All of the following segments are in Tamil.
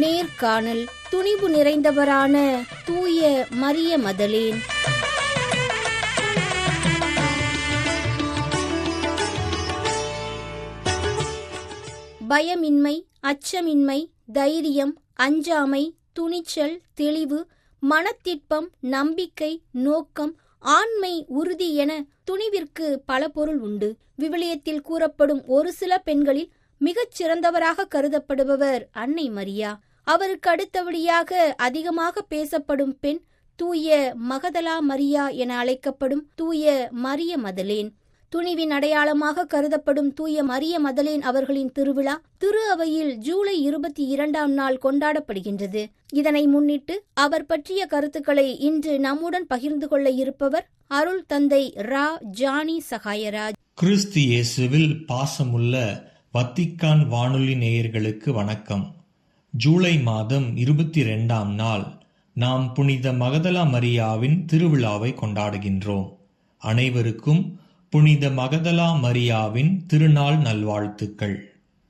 நேர்காணல் துணிவு நிறைந்தவரான தூய மரிய மதலேன். பயமின்மை அச்சமின்மை தைரியம் அஞ்சாமை துணிச்சல் தெளிவு மனத்திட்பம் நம்பிக்கை நோக்கம் ஆண்மை உறுதி என துணிவிற்கு பல பொருள் உண்டு. விவிலியத்தில் கூறப்படும் ஒரு சில பெண்களில் மிகச் சிறந்தவராக கருதப்படுபவர் அன்னை மரியா. அவருக்கு அடுத்தபடியாக அதிகமாக பேசப்படும் பெண் தூய மகதலா மரியா என அழைக்கப்படும் தூய மரிய மதலேன். துணிவின் அடையாளமாக கருதப்படும் தூய மரிய மதலேன் அவர்களின் திருவிழா திரு அவையில் ஜூலை இருபத்தி இரண்டாம் நாள் கொண்டாடப்படுகின்றது. இதனை முன்னிட்டு அவர் பற்றிய கருத்துக்களை இன்று நம்முடன் பகிர்ந்து கொள்ள இருப்பவர் அருள் தந்தை ரா ஜானி சகாயராஜ். கிறிஸ்து இயேசுவில் பாசமுள்ள வத்திக்கான் வானொலி நேயர்களுக்கு வணக்கம். ஜூலை மாதம் இருபத்தி ரெண்டாம் நாள் நாம் புனித மகதலா மரியாவின் திருவிழாவை கொண்டாடுகின்றோம். அனைவருக்கும் புனித மகதலா மரியாவின் திருநாள் நல்வாழ்த்துக்கள்.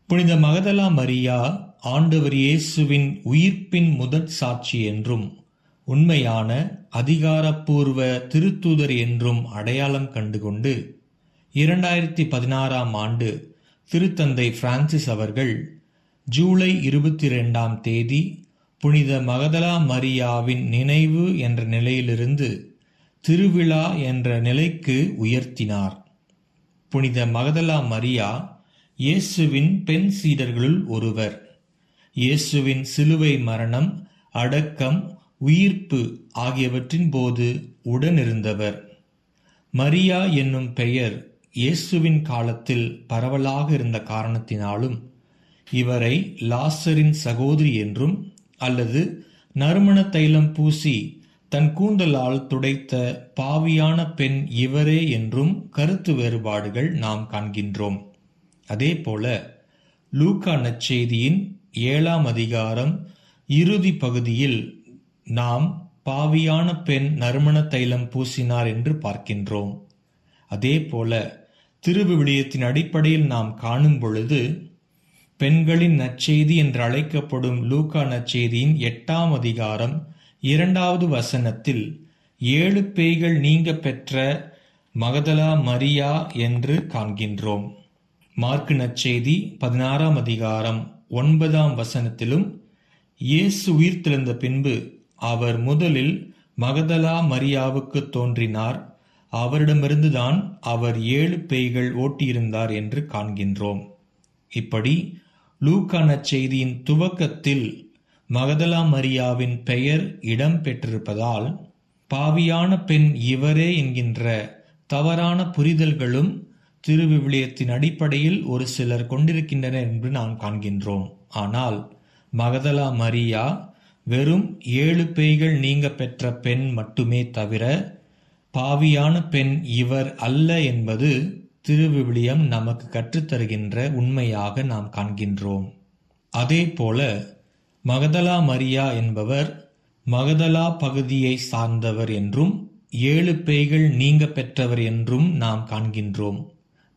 புனித மகதலா மரியா ஆண்டவர் இயேசுவின் உயிர்ப்பின் முதற் சாட்சி என்றும் உண்மையான அதிகாரப்பூர்வ திருத்தூதர் என்றும் அடையாளம் கண்டுகொண்டு இரண்டாயிரத்தி பதினாறாம் ஆண்டு திருத்தந்தை பிரான்சிஸ் அவர்கள் ஜூலை இருபத்தி ரெண்டாம் தேதி புனித மகதலா மரியாவின் நினைவு என்ற நிலையிலிருந்து திருவிழா என்ற நிலைக்கு உயர்த்தினார். புனித மகதலா மரியா இயேசுவின் பெண் சீடர்களுள் ஒருவர். இயேசுவின் சிலுவை மரணம் அடக்கம் உயிர்ப்பு ஆகியவற்றின் போது உடனிருந்தவர். மரியா என்னும் பெயர் இயேசுவின் காலத்தில் பரவலாக இருந்த காரணத்தினாலும் இவரை லாசரின் சகோதரி என்றும் அல்லது நறுமண தைலம் பூசி தன் கூந்தலால் துடைத்த பாவியான பெண் இவரே என்றும் கருத்து வேறுபாடுகள் நாம் காண்கின்றோம். அதேபோல லூக்கா நச்செய்தியின் ஏழாம் அதிகாரம் இறுதி பகுதியில் நாம் பாவியான பெண் நறுமண தைலம் பூசினார் என்று பார்க்கின்றோம். அதேபோல திருவிவிலியத்தின் அடிப்படையில் நாம் காணும் பொழுது பெண்களின் நற்செய்தி என்று அழைக்கப்படும் லூக்கா நற்செய்தியின் எட்டாம் அதிகாரம் இரண்டாவது வசனத்தில் ஏழு பேய்கள் நீங்க பெற்ற மகதலா மரியா என்று காண்கின்றோம். மார்க்கு நற்செய்தி பதினாறாம் அதிகாரம் ஒன்பதாம் வசனத்திலும் இயேசு உயிர்த்தெழுந்த பின்பு அவர் முதலில் மகதலா மரியாவுக்கு தோன்றினார். அவரிடமிருந்துதான் அவர் ஏழு பேய்கள் ஓட்டியிருந்தார் என்று காண்கின்றோம். இப்படி லூக்கான செய்தியின் துவக்கத்தில் மகதலா மரியாவின் பெயர் இடம் பெற்றிருப்பதால் பாவியான பெண் இவரே என்கின்ற தவறான புரிதல்களும் திருவிவிலியத்தின் அடிப்படையில் ஒரு சிலர் கொண்டிருக்கின்றனர் என்று நாம் காண்கின்றோம். ஆனால் மகதலா மரியா வெறும் ஏழு பேய்கள் நீங்க பெற்ற பெண் மட்டுமே தவிர பாவியான பெண் இவர் அல்ல என்பது திருவிவிலியம் நமக்கு கற்றுத்தருகின்ற உண்மையாக நாம் காண்கின்றோம். அதே போல மகதலா மரியா என்பவர் மகதலா பகுதியை சார்ந்தவர் என்றும் ஏழு பேய்கள் நீங்க பெற்றவர் என்றும் நாம் காண்கின்றோம்.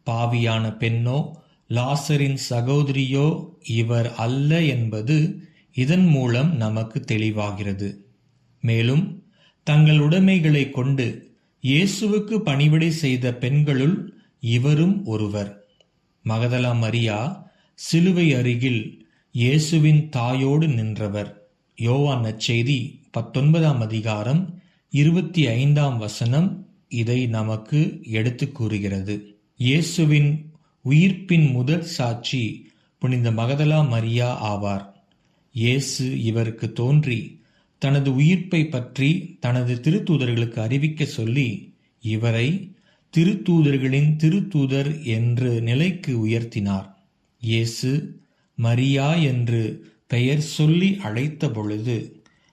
பாவியான பெண்ணோ லாசரின் சகோதரியோ இவர் அல்ல என்பது இதன் மூலம் நமக்கு தெளிவாகிறது. மேலும் தங்கள் உடைமைகளை கொண்டு இயேசுவுக்கு பணிவிடை செய்த பெண்களுள் இவரும் ஒருவர். மகதலா மரியா சிலுவை அருகில் இயேசுவின் தாயோடு நின்றவர். யோவான் நச்செய்தி பத்தொன்பதாம் அதிகாரம் இருபத்தி ஐந்தாம் வசனம் இதை நமக்கு எடுத்து கூறுகிறது. இயேசுவின் உயிர்ப்பின் முதல் சாட்சி புனித மகதலா மரியா ஆவார். இயேசு இவருக்கு தோன்றி தனது உயிர்ப்பை பற்றி தனது திருத்தூதர்களுக்கு அறிவிக்க சொல்லி இவரை திருத்தூதர்களின் திருத்தூதர் என்று நிலைக்கு உயர்த்தினார். இயேசு மரியா என்று பெயர் சொல்லி அழைத்த பொழுது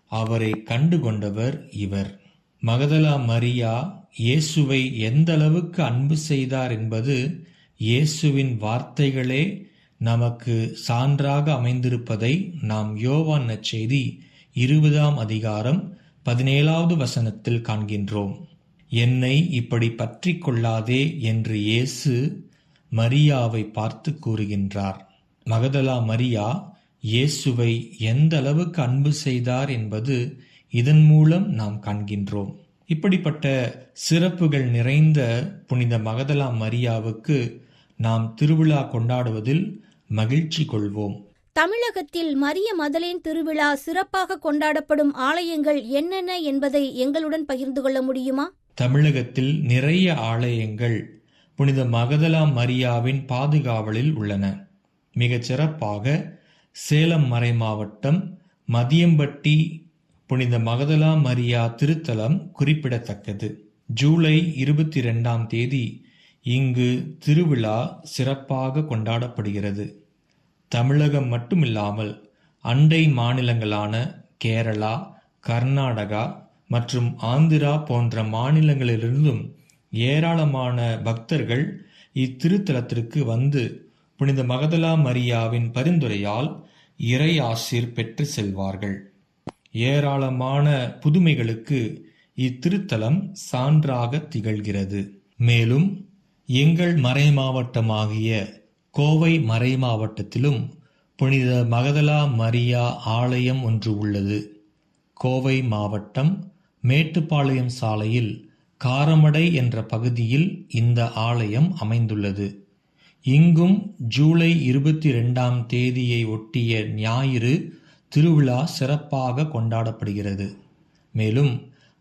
அவரை கண்டுகொண்டவர் இவர். மகதலா மரியா இயேசுவை எந்த அளவுக்கு அன்பு செய்தார் என்பது இயேசுவின் வார்த்தைகளே நமக்கு சான்றாக அமைந்திருப்பதை நாம் யோவான் நச்செய்தி இருபதாம் அதிகாரம் பதினேழாவது வசனத்தில் காண்கின்றோம். என்னை இப்படி பற்றி கொள்ளாதே என்று இயேசு மரியாவை பார்த்து கூறுகின்றார். மகதலா மரியா இயேசுவை எந்த அளவுக்கு அன்பு செய்தார் என்பது இதன் மூலம் நாம் காண்கின்றோம். இப்படிப்பட்ட சிறப்புகள் நிறைந்த புனித மகதலா மரியாவுக்கு நாம் திருவிழா கொண்டாடுவதில் மகிழ்ச்சி கொள்வோம். தமிழகத்தில் மரிய மதலேன் திருவிழா சிறப்பாக கொண்டாடப்படும் ஆலயங்கள் என்னென்ன என்பதை எங்களுடன் பகிர்ந்து கொள்ள முடியுமா? தமிழகத்தில் நிறைய ஆலயங்கள் புனித மகதலா மரியாவின் பாதுகாவலில் உள்ளன. மிகச் சிறப்பாக சேலம் மறை மாவட்டம் மதியம்பட்டி புனித மகதலா மரியா திருத்தலம் குறிப்பிடத்தக்கது. ஜூலை இருபத்தி ரெண்டாம் தேதி இங்கு திருவிழா சிறப்பாக கொண்டாடப்படுகிறது. தமிழகம் மட்டுமில்லாமல் அண்டை மாநிலங்களான கேரளா கர்நாடகா மற்றும் ஆந்திரா போன்ற மாநிலங்களிலிருந்தும் ஏராளமான பக்தர்கள் இத்திருத்தலத்திற்கு வந்து புனித மகதலா மரியாவின் பரிந்துரையால் இறை ஆசிர் பெற்று செல்வார்கள். ஏராளமான புதுமைகளுக்கு இத்திருத்தலம் சான்றாக திகழ்கிறது. மேலும் எங்கள் மறை மாவட்டமாகிய கோவை மறை மாவட்டத்திலும் புனித மகதலா மரியா ஆலயம் ஒன்று உள்ளது. கோவை மாவட்டம் மேட்டுப்பாளையம் சாலையில் காரமடை என்ற பகுதியில் இந்த ஆலயம் அமைந்துள்ளது. இங்கும் ஜூலை இருபத்தி ரெண்டாம் தேதியை ஒட்டிய ஞாயிறு திருவிழா சிறப்பாக கொண்டாடப்படுகிறது. மேலும்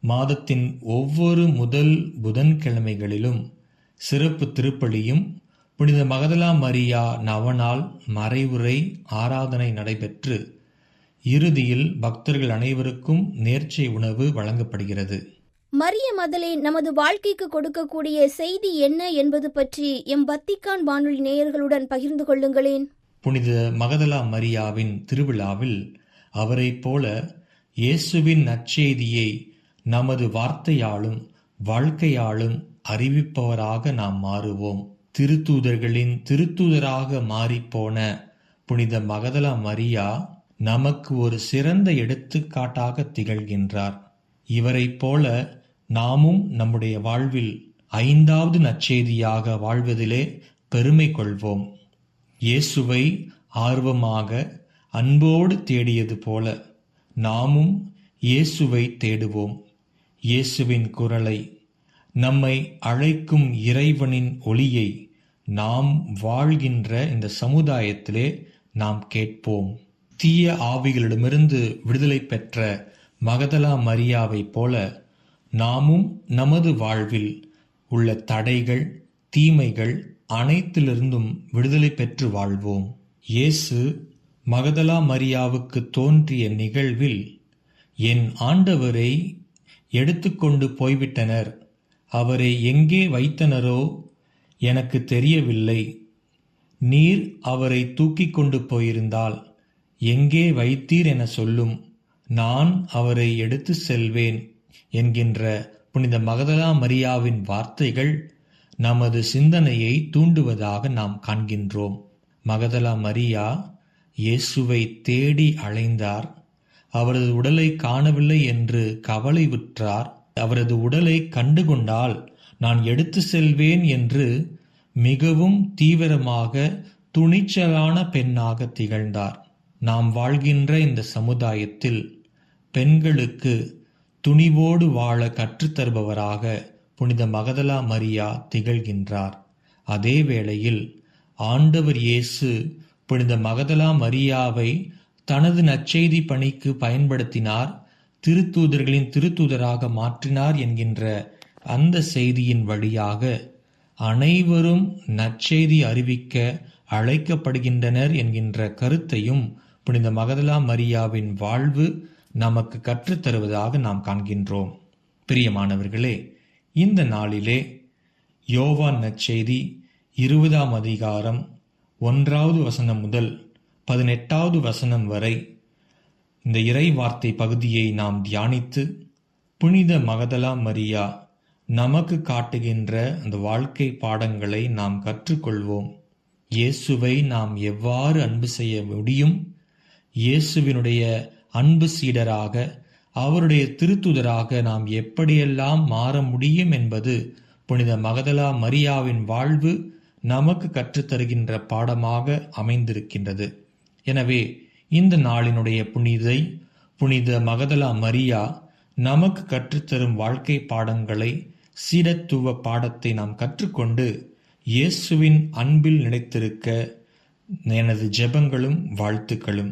மாதத்தின் ஒவ்வொரு முதல் புதன்கிழமைகளிலும் சிறப்பு திருப்பலியும் புனித மகதலா மரியா நவநாள் மறைவுரை ஆராதனை நடைபெற்று இறுதியில் பக்தர்கள் அனைவருக்கும் நேர்ச்சை உணவு வழங்கப்படுகிறது. மரிய மதலே நமது வாழ்க்கைக்கு கொடுக்கக்கூடிய செய்தி என்ன என்பது பற்றி எம் வத்திக்கான் வானொலி நேயர்களுடன் பகிர்ந்து கொள்ளுங்களேன். புனித மகதலா மரியாவின் திருவிழாவில் அவரைப் போல இயேசுவின் நற்செய்தியை நமது வார்த்தையாலும் வாழ்க்கையாலும் அறிவிப்பவராக நாம் மாறுவோம். திருத்தூதர்களின் திருத்தூதராக மாறிப்போன புனித மகதலா மரியா நமக்கு ஒரு சிறந்த எடுத்துக்காட்டாக திகழ்கின்றார். இவரைப் போல நாமும் நம்முடைய வாழ்வில் ஐந்தாவது நற்செய்தியாக வாழ்வதிலே பெருமை கொள்வோம். இயேசுவை ஆர்வமாக அன்போடு தேடியது போல நாமும் இயேசுவை தேடுவோம். இயேசுவின் குரலை நம்மை அழைக்கும் இறைவனின் ஒளியை நாம் வாழ்கின்ற இந்த சமுதாயத்திலே நாம் கேட்போம். தீய ஆவிகளிடமிருந்து விடுதலை பெற்ற மகதலா மரியாவைப் போல நாமும் நமது வாழ்வில் உள்ள தடைகள் தீமைகள் அனைத்திலிருந்தும் விடுதலை பெற்று வாழ்வோம். இயேசு மகதலா மரியாவுக்கு தோன்றிய நிகழ்வில் என் ஆண்டவரை எடுத்துக்கொண்டு போய்விட்டனர். அவரை எங்கே வைத்தனரோ எனக்கு தெரியவில்லை. நீர் அவரை தூக்கிக் கொண்டு போயிருந்தால் எங்கே வைத்தீர் என சொல்லும் நான் அவரை எடுத்து செல்வேன் என்கின்ற புனித மகதலா மரியாவின் வார்த்தைகள் நமது சிந்தனையை தூண்டுவதாக நாம் காண்கின்றோம். மகதலா மரியா இயேசுவை தேடி அலைந்தார். அவரது உடலை காணவில்லை என்று கவலை விற்றார். அவரது உடலை கண்டுகொண்டால் நான் எடுத்து செல்வேன் என்று மிகவும் தீவிரமாக துணிச்சலான பெண்ணாக திகழ்ந்தார். நாம் வாழ்கின்ற இந்த சமுதாயத்தில் பெண்களுக்கு துணிவோடு வாழ கற்றுத்தருபவராக புனித மகதலா மரியா திகழ்கின்றார். அதே வேளையில் ஆண்டவர் இயேசு புனித மகதலா மரியாவை தனது நற்செய்தி பணிக்கு பயன்படுத்தினார் திருத்தூதர்களின் திருத்தூதராக மாற்றினார் என்கின்ற அந்த செய்தியின் வழியாக அனைவரும் நற்செய்தி அறிவிக்க அழைக்கப்படுகின்றனர் என்கின்ற கருத்தையும் புனித மகதலா மரியாவின் வாழ்வு நமக்கு கற்றுத்தருவதாக நாம் காண்கின்றோம். பிரியமானவர்களே இந்த நாளிலே யோவான் நற்செய்தி இருபதாம் அதிகாரம் ஒன்றாவது வசனம் முதல் பதினெட்டாவது வசனம் வரை இந்த இறை வார்த்தை பகுதியை நாம் தியானித்து புனித மகதலா மரியா நமக்கு காட்டுகின்ற அந்த வாழ்க்கை பாடங்களை நாம் கற்றுக்கொள்வோம். இயேசுவை நாம் எவ்வாறு அன்பு செய்ய முடியும்? இயேசுவினுடைய அன்பு சீடராக அவருடைய திருத்துதராக நாம் எப்படியெல்லாம் மாற முடியும் என்பது புனித மகதலா மரியாவின் வாழ்வு நமக்கு கற்றுத்தருகின்ற பாடமாக அமைந்திருக்கின்றது. எனவே இந்த நாளினுடைய புனிதை புனித மகதலா மரியா நமக்கு கற்றுத்தரும் வாழ்க்கை பாடங்களை சீடத்துவ பாடத்தை நாம் கற்றுக்கொண்டு இயேசுவின் அன்பில் நிலைத்திருக்க எனது ஜெபங்களும் வாழ்த்துக்களும்.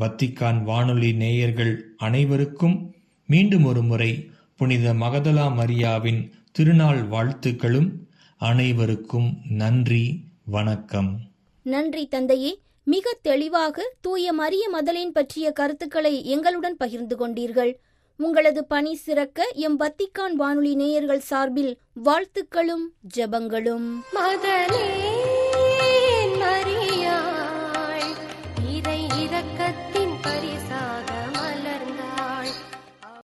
வத்திக்கான் வானொலி நேயர்கள் அனைவருக்கும் மீண்டும் ஒரு முறை புனித மகதலா மரியாவின் திருநாள் வாழ்த்துக்களும். அனைவருக்கும் நன்றி வணக்கம். நன்றி தந்தையே. மிக தெளிவாக தூய மரிய மதலின் பற்றிய கருத்துக்களை எங்களுடன் பகிர்ந்து கொண்டீர்கள். உங்களது பணி சிறக்க எம் வத்திக்கான் வானொலி நேயர்கள் சார்பில் வாழ்த்துக்களும் ஜெபங்களும். மதலே